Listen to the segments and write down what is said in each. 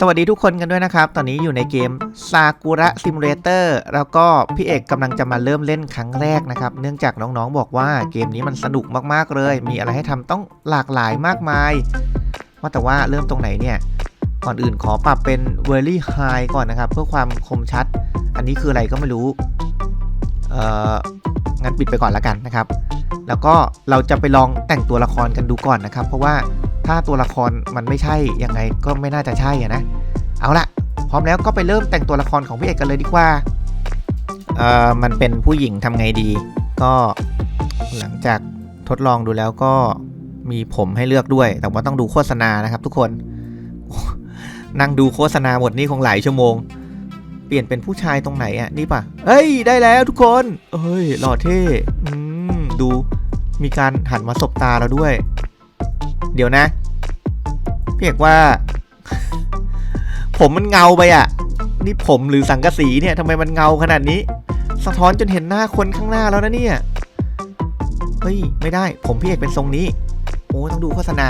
สวัสดีทุกคนกันด้วยนะครับ ตอนนี้อยู่ในเกม Sakura Simulator แล้วก็พี่เอกกำลังจะมาเริ่มเล่นครั้งแรกนะครับ เนื่องจากน้องๆบอกว่าเกมนี้มันสนุกมากๆเลย มีอะไรให้ทำต้องหลากหลายมากมาย ว่าแต่ว่าเริ่มตรงไหนเนี่ย ก่อนอื่นขอปรับเป็น Very High ก่อนนะครับ เพื่อความคมชัด อันนี้คืออะไรก็ไม่รู้ เอ่อ งั้นปิดไปก่อนละกันนะครับ แล้วก็เราจะไปลองแต่งตัวละครกันดูก่อนนะครับ เพราะว่า ถ้าตัวละครมันไม่ใช่ยังไงก็ไม่น่าจะใช่อะนะ เอาละพร้อมแล้วก็ไปเริ่มแต่งตัวละครของพี่เอกกันเลยดีกว่า เอ่อ มันเป็นผู้หญิงทำไงดี ก็หลังจากทดลองดูแล้วก็มีผมให้เลือกด้วย แต่ว่าต้องดูโฆษณานะครับทุกคน นั่งดูโฆษณาหมดนี่คงหลายชั่วโมง เปลี่ยนเป็นผู้ชายตรงไหนอะ นี่ปะเอ้ย ได้แล้วทุกคนเอ้ย หล่อเท่ อืม ดู มีการหันมาสบตาเราด้วย เดี๋ยวนะพี่เอกว่า ผมมันเงาไปอะ นี่ผมหรือสังกะสีเนี่ยทำไมมันเงาขนาดนี้ สะท้อนจนเห็นหน้าคนข้างหน้าแล้วนะเนี่ยเฮ้ยไม่ได้ ผมพี่เอกเป็นทรงนี้ โอ้ต้องดูโฆษณา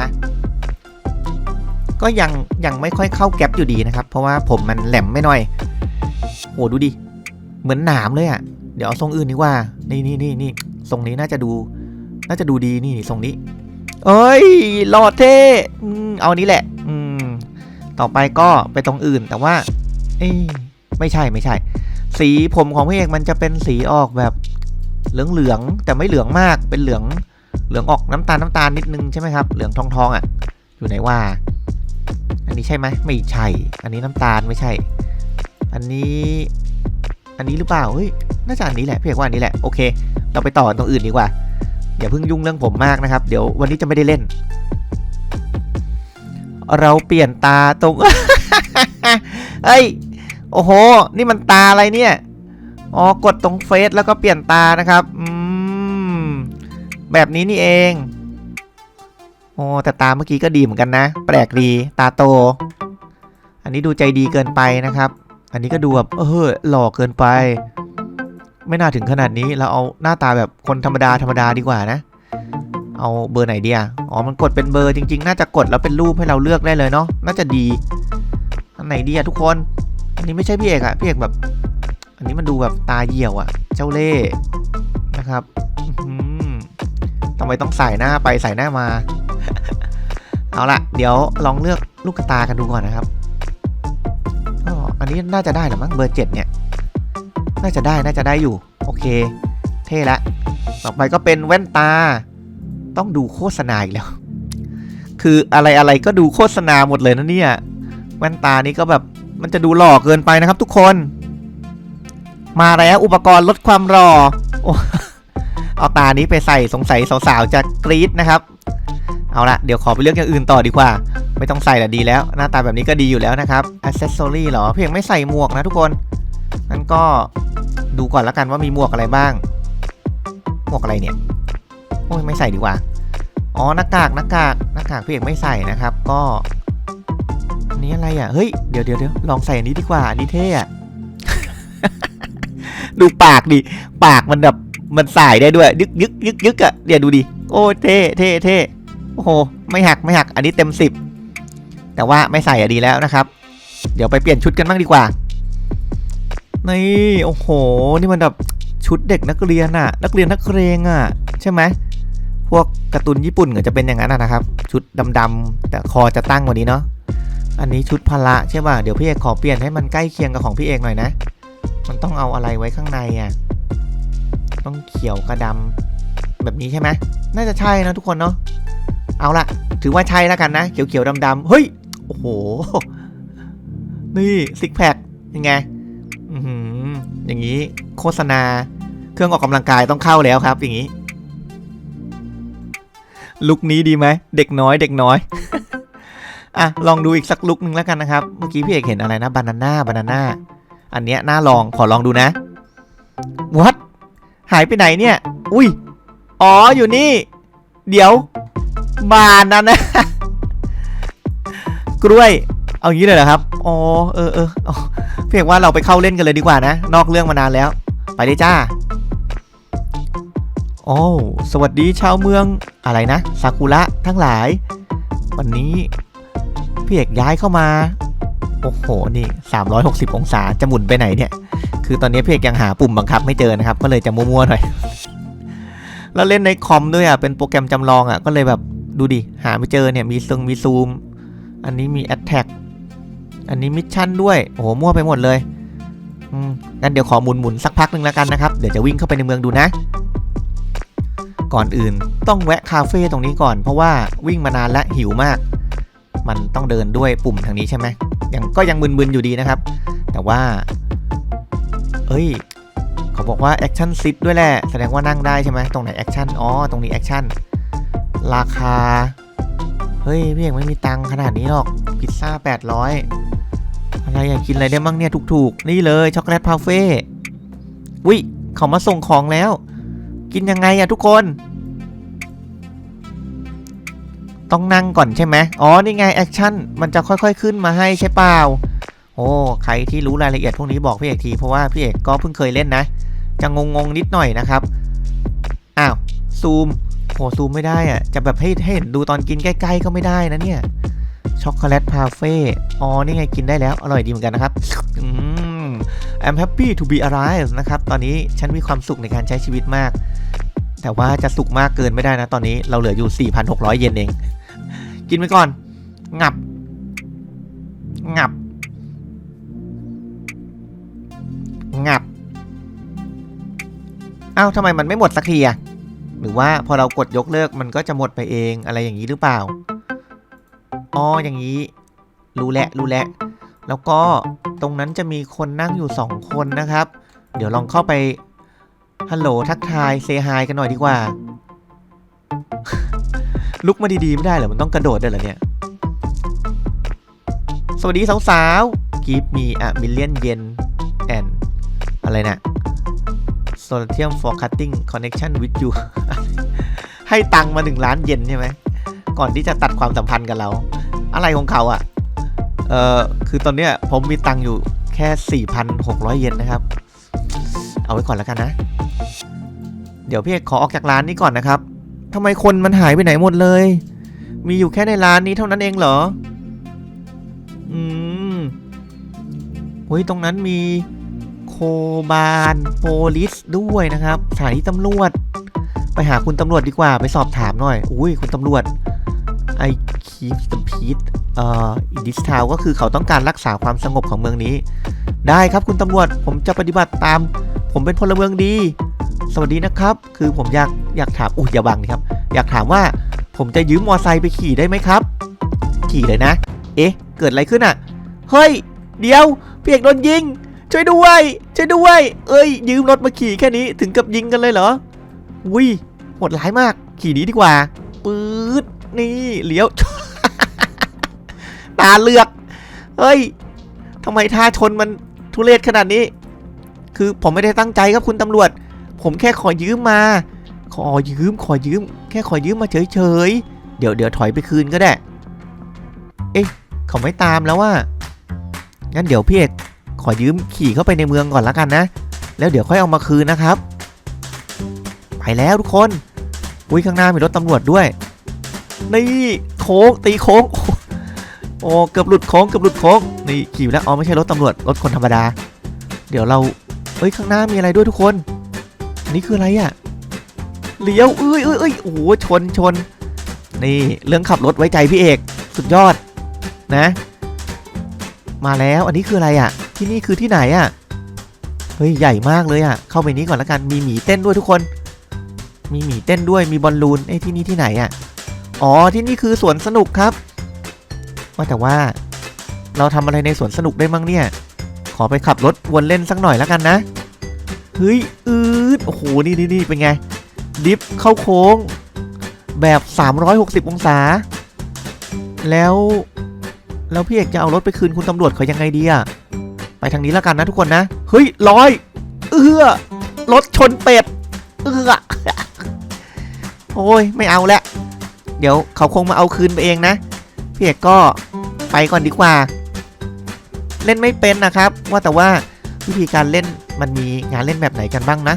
ก็ยังยังไม่ค่อยเข้าแก๊ปอยู่ดีนะครับ เพราะว่าผมมันแหลมไม่หน่อยโอ้ดูดิ เหมือนหนามเลยอะ่ะ เดี๋ยวเอาทรงอื่นดีกว่า นี่นี่นี่นี่ทรงนี้น่าจะดู น่าจะดูดีนี่ทรงนี้ เอ้ยหล่อเท่อืมเอาอันนี้แหละ อืม ต่อไปก็ไปตรงอื่นแต่ว่า เอ้ยไม่ใช่ไม่ใช่ สีผมของพี่เอกมันจะเป็นสีออกแบบเหลืองเหลืองแต่ไม่เหลืองมากเป็นเหลืองเหลืองออกน้ำตาลน้ำตาลนิดนึงใช่ไหมครับ เหลืองทองทองอะ อยู่ไหนว่า อันนี้ใช่ไหมไม่ใช่ อันนี้น้ำตาลไม่ใช่ อันนี้ อันนี้หรือเปล่าเฮ้ยน่าจะอันนี้แหละพี่เอกว่าอันนี้แหละโอเค เราไปต่อตรงอื่นดีกว่า อย่าเพิ่งยุ่งเรื่องผมมากนะครับ เดี๋ยววันนี้จะไม่ได้เล่น เราเปลี่ยนตาตรงเอ้ยโอ้โห นี่มันตาอะไรเนี่ย อ๋อ กดตรงเฟซแล้วก็เปลี่ยนตานะครับ อืม แบบนี้นี่เอง โอ้ แต่ตาเมื่อกี้ก็ดีเหมือนกันนะ แปลกดี ตาโต อันนี้ดูใจดีเกินไปนะครับ อันนี้ก็ดูแบบเออหล่อเกินไป ไม่น่าถึงขนาดนี้ เราเอาหน้าตาแบบคนธรรมดาธรรมดาดีกว่านะ เอาเบอร์ไหนดีอะอ๋อ มันกดเป็นเบอร์จริง ๆ น่าจะกดแล้วเป็นรูปให้เราเลือกได้เลยเนาะ น่าจะดี อันไหนดีอะทุกคน อันนี้ไม่ใช่พี่เอกอะพี่เอกแบบ อันนี้มันดูแบบตาเหี่ยวอะเจ้าเล่ห์นะครับทำไมต้องใส่หน้าไปใส่หน้ามา เอาละเดี๋ยวลองเลือกลูกตากันดูก่อนนะครับอ๋ออันนี้น่าจะได้หรือมั้งเบอร์เจ็ดเนี่ย น่าจะได้น่าจะได้อยู่ โอเค เท่ละต่อไปก็เป็นแว่นตา ต้องดูโฆษณาอีกแล้ว คืออะไรอะไรก็ดูโฆษณาหมดเลยนะเนี่ย แว่นตานี้ก็แบบมันจะดูหล่อเกินไปนะครับทุกคน มาแล้วอุปกรณ์ลดความหล่อโอ้เอาตานี้ไปใส่สงสัยสาวๆจะกรี๊ดนะครับ เอาละเดี๋ยวขอไปเลือกอย่างอื่นต่อดีกว่า ไม่ต้องใส่ละดีแล้ว หน้าตาแบบนี้ก็ดีอยู่แล้วนะครับอ c เซสซอรี่เหรอเพียงไม่ใส่หมวกนะทุกคนงั้นก็ ดูก่อนละกันว่ามีหมวกอะไรบ้าง หมวกอะไรเนี่ย โอ้ยไม่ใส่ดีกว่า อ๋อหน้ากากหน้ากากหน้ากากพี่เอกไม่ใส่นะครับ ก็อันนี้อะไรอะ เฮ้ย เดี๋ยวเดี๋ยวเดี๋ยวลองใส่อันนี้ดีกว่า อันนี้เท่อะดูปากดิ ปากมันแบบ มันสายได้ด้วย ยึกยึกยึกยึกอะเดี๋ยวดูดิ โอ้เท่เท่เท่โอ้โห ไม่หักไม่หัก อันนี้เต็มสิบ แต่ว่าไม่ใส่อะดีแล้วนะครับ เดี๋ยวไปเปลี่ยนชุดกันบ้างดีกว่า นี่โอ้โห นี่มันแบบชุดเด็กนักเรียนอะนักเรียนนักเรงอะใช่ไหมพวกการ์ตูนญี่ปุ่นก็จะเป็นอย่างนั้นอะนะครับ ชุดดำๆแต่คอจะตั้งกว่านี้เนาะอันนี้ชุดพละใช่ป่ะเดี๋ยวพี่เอกขอเปลี่ยนให้มันใกล้เคียงกับของพี่เอกหน่อยนะ มันต้องเอาอะไรไว้ข้างในอะต้องเขียวกระดำแบบนี้ใช่ไหมน่าจะใช่นะทุกคนเนาะเอาละถือว่าใช่แล้วกันนะเขียวๆดำๆเฮ้ยโอ้โหนี่ซิกแพคยังไง อย่างนี้โฆษณา เครื่องออกกำลังกายต้องเข้าแล้วครับ อย่างนี้ ลุคนี้ดีไหมเด็กน้อย เด็กน้อยอะลองดูอีกสักลุคหนึ่งแล้วกันนะครับ เมื่อกี้พี่เอกเห็นอะไรนะบานาน่าบานาน่าอันเนี้ยน่าลองขอลองดูนะวัดหายไปไหนเนี่ย อุ้ยอ๋ออยู่นี่ เดี๋ยว บานนั่นนะกล้วย เอางี้เลยเหรอครับ อ๋อ เออเออ เพี่เอกว่าเราไปเข้าเล่นกันเลยดีกว่านะ นอกเรื่องมานานแล้ว ไปเลยจ้าโอ้สวัสดีชาวเมืองอะไรนะซากุระทั้งหลาย วันนี้พี่เอกย้ายเข้ามา โอ้โห นี่ 360 องศาจะหมุนไปไหนเนี่ย คือตอนนี้พี่เอกยังหาปุ่มบังคับไม่เจอนะครับ ก็เลยจะมั่วๆหน่อย แล้วเล่นในคอมด้วยอะ เป็นโปรแกรมจำลองอะ ก็เลยแบบดูดิ หาไม่เจอเนี่ย มีซึงมีซูม อันนี้มีแอ t แทก อันนี้มิชชั่นด้วยโอ้โหมั่วไปหมดเลยอืมงั้นเดี๋ยวขอหมุนหมุนสักพักหนึ่งแล้วกันนะครับ เดี๋ยวจะวิ่งเข้าไปในเมืองดูนะ ก่อนอื่นต้องแวะคาเฟ่ตรงนี้ก่อน เพราะว่าวิ่งมานานและหิวมาก มันต้องเดินด้วยปุ่มทางนี้ใช่ไหมยังก็ยังมึนๆอยู่ดีนะครับ แต่ว่า เอ้ย เขาบอกว่าแอคชั่นซิทด้วยแหละ แสดงว่านั่งได้ใช่ไหมตรงไหนแอคชั่น อ๋อ ตรงนี้แอคชั่น ราคา เฮ้ยพี่เอกไม่มีตังขนาดนี้หรอก พิซซ่า800 อะไรอยากกินอะไรได้มั่งเนี่ยถูกๆ นี่เลยช็อกโกแลตพาเฟ่วิเขามาส่งของแล้ว กินยังไงอะทุกคน ต้องนั่งก่อนใช่ไหมอ๋อนี่ไงแอคชั่นมันจะค่อยๆขึ้นมาให้ใช่เปล่าโอ้ใครที่รู้รายละเอียดพวกนี้บอกพี่เอกทีเพราะว่าพี่เอกก็เพิ่งเคยเล่นนะ จะงงๆนิดหน่อยนะครับอ้าวซูมโหซูมไม่ได้อะจะแบบให้ให้เห็นดูตอนกินใกล้ ๆ ก็ไม่ได้นะเนี่ย ช็อกโกแลตพาเฟ่อ๋อนี่ไงกินได้แล้ว อร่อยดีเหมือนกันนะครับอืม I'm happy to be alive นะครับ ตอนนี้ฉันมีความสุขในการใช้ชีวิตมาก แต่ว่าจะสุขมากเกินไม่ได้นะ ตอนนี้เราเหลืออยู่ 4,600 เยนเอง กินไปก่อน งับ งับ งับ อ้าวทำไมมันไม่หมดสักทีอะหรือว่าพอเรากดยกเลิกมันก็จะหมดไปเองอะไรอย่างนี้หรือเปล่า อ๋ออย่างนี้ รู้แล้วรู้แล้วแล้วก็ตรงนั้นจะมีคนนั่งอยู่สองคนนะครับ เดี๋ยวลองเข้าไปฮัลโหลทักทายเซฮายกันหน่อยดีกว่า ลุกมาดีๆไม่ได้เหรอมันต้องกระโดดด้วยเหรอเนี่ย สวัสดีสาวๆ Give me a million yen and อะไรนะ Solitium for cutting connection with you ให้ตังค์มาหนึ่งล้านเยนใช่ไหม ก่อนที่จะตัดความสัมพันธ์กับเรา อะไรของเขาอะ่ะ เอ่อคือตอนเนี้ยผมมีตังค์อยู่แค่ 4,600 เยนนะครับ เอาไว้ก่อนแล้วกันนะ เดี๋ยวพี่เอกขอออกจากร้านนี้ก่อนนะครับทำไมคนมันหายไปไหนหมดเลย มีอยู่แค่ในร้านนี้เท่านั้นเองเหรอ อืมเฮ้ยตรงนั้นมีโคบานโพลิสด้วยนะครับสถานีตำรวจ ไปหาคุณตำรวจดีกว่าไปสอบถามหน่อย อุ้ยคุณตำรวจ I keep the peace เอ่อ in this town ก็คือเขาต้องการรักษาความสงบของเมืองนี้ ได้ครับคุณตำรวจผมจะปฏิบัติตาม ผมเป็นพลเมืองดี สวัสดีนะครับ คือผมอยากอยากถามอุ้ยอย่าบังนะครับ อยากถามว่าผมจะยืมมอไซค์ไปขี่ได้ไหมครับ ขี่เลยนะ เอ๊ะ เกิดอะไรขึ้นอะ เฮ้ย เดี๋ยวเพี่เอกโดนยิง ช่วยด้วยช่วยด้วย เอ้ย ยืมรถมาขี่แค่นี้ถึงกับยิงกันเลยเหรออุ้ยโหดร้ายมาก ขี่นี้ดีกว่าปื๊ดนี่เลี้ยว ตาเลือกเฮ้ยทำไมท่าชนมันทุเรศขนาดนี้ คือผมไม่ได้ตั้งใจครับคุณตำรวจ ผมแค่ขอยืมมา ขอยืมขอยืม แค่ขอยืมมาเฉยๆ เดี๋ยวเดี๋ยวถอยไปคืนก็ได้ เอ๊ะเขาไม่ตามแล้วว่า งั้นเดี๋ยวพี่เอกขอยืมขี่เข้าไปในเมืองก่อนละกันนะ แล้วเดี๋ยวค่อยเอามาคืนนะครับ ไปแล้วทุกคน อุ้ยข้างหน้ามีรถตำรวจด้วย นี่โค้งตีโค้ง โอ้เกือบหลุดโค้งเกือบหลุดโค้งนี่ขี่แล้วอ๋อไม่ใช่รถตำรวจรถคนธรรมดา เดี๋ยวเราเอ้ยข้างหน้ามีอะไรด้วยทุกคนนนี้คืออะไรอะ่ะเลี้ยวเอ้ยเอ้ยเอ้ยโอ้โหชนชน นี่เรื่องขับรถไว้ใจพี่เอกสุดยอดนะ มาแล้วอันนี้คืออะไรอะ่ะ ที่นี่คือที่ไหนอะ่ะเฮ้ยใหญ่มากเลยอะ่ะเข้าไปนี้ก่อนละกันมีหมีเต้นด้วยทุกคน มีหมีเต้นด้วยมีบอลลูนเอ้ที่นี่ที่ไหนอะ่ะอ๋อที่นี่คือสวนสนุกครับ ว่าแต่ว่า เราทำอะไรในสวนสนุกได้มั้งเนี่ย ขอไปขับรถวนเล่นสักหน่อยแล้วกันนะ เฮ้ย อืดโอ้โห นี่นี่นี่เป็นไง ดิฟเข้าโค้ง แบบ 360 องศา แล้ว แล้วพี่เอกจะเอารถไปคืนคุณตำรวจเขายังไงดีอะไปทางนี้แล้วกันนะทุกคนนะ เฮ้ยลอย เอื้อรถชนเป็ด เอื้อโอ้ย ไม่เอาแล้ว เดี๋ยวเขาคงมาเอาคืนไปเองนะ พี่เอกก็ ไปก่อนดีกว่า เล่นไม่เป็นนะครับ ว่าแต่ว่าวิธีการเล่นมันมีงานเล่นแบบไหนกันบ้างนะ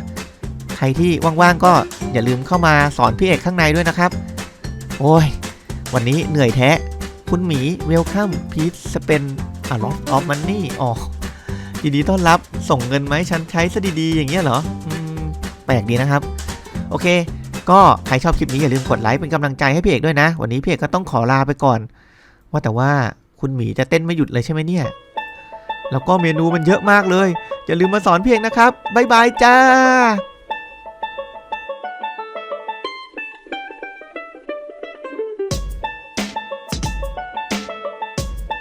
ใครที่ว่างๆก็อย่าลืมเข้ามาสอนพี่เอกข้างในด้วยนะครับ โอ้ย วันนี้เหนื่อยแท้ คุณหมี welcome please spend a lot of money อ๋อยินดีต้อนรับส่งเงินมาให้ฉันใช้ซะดีๆ อย่างเงี้ยเหรออืมแปลกดีนะครับ โอเค ก็ใครชอบคลิปนี้อย่าลืมกดไลค์เป็นกำลังใจให้พี่เอกด้วยนะ วันนี้พี่เอกก็ต้องขอลาไปก่อน ว่าแต่ว่า คุณหมีจะเต้นไม่หยุดเลยใช่ไหมเนี่ย แล้วก็เมนูมันเยอะมากเลย อย่าลืมมาสอนเพียงนะครับ บ๊ายบายจ้า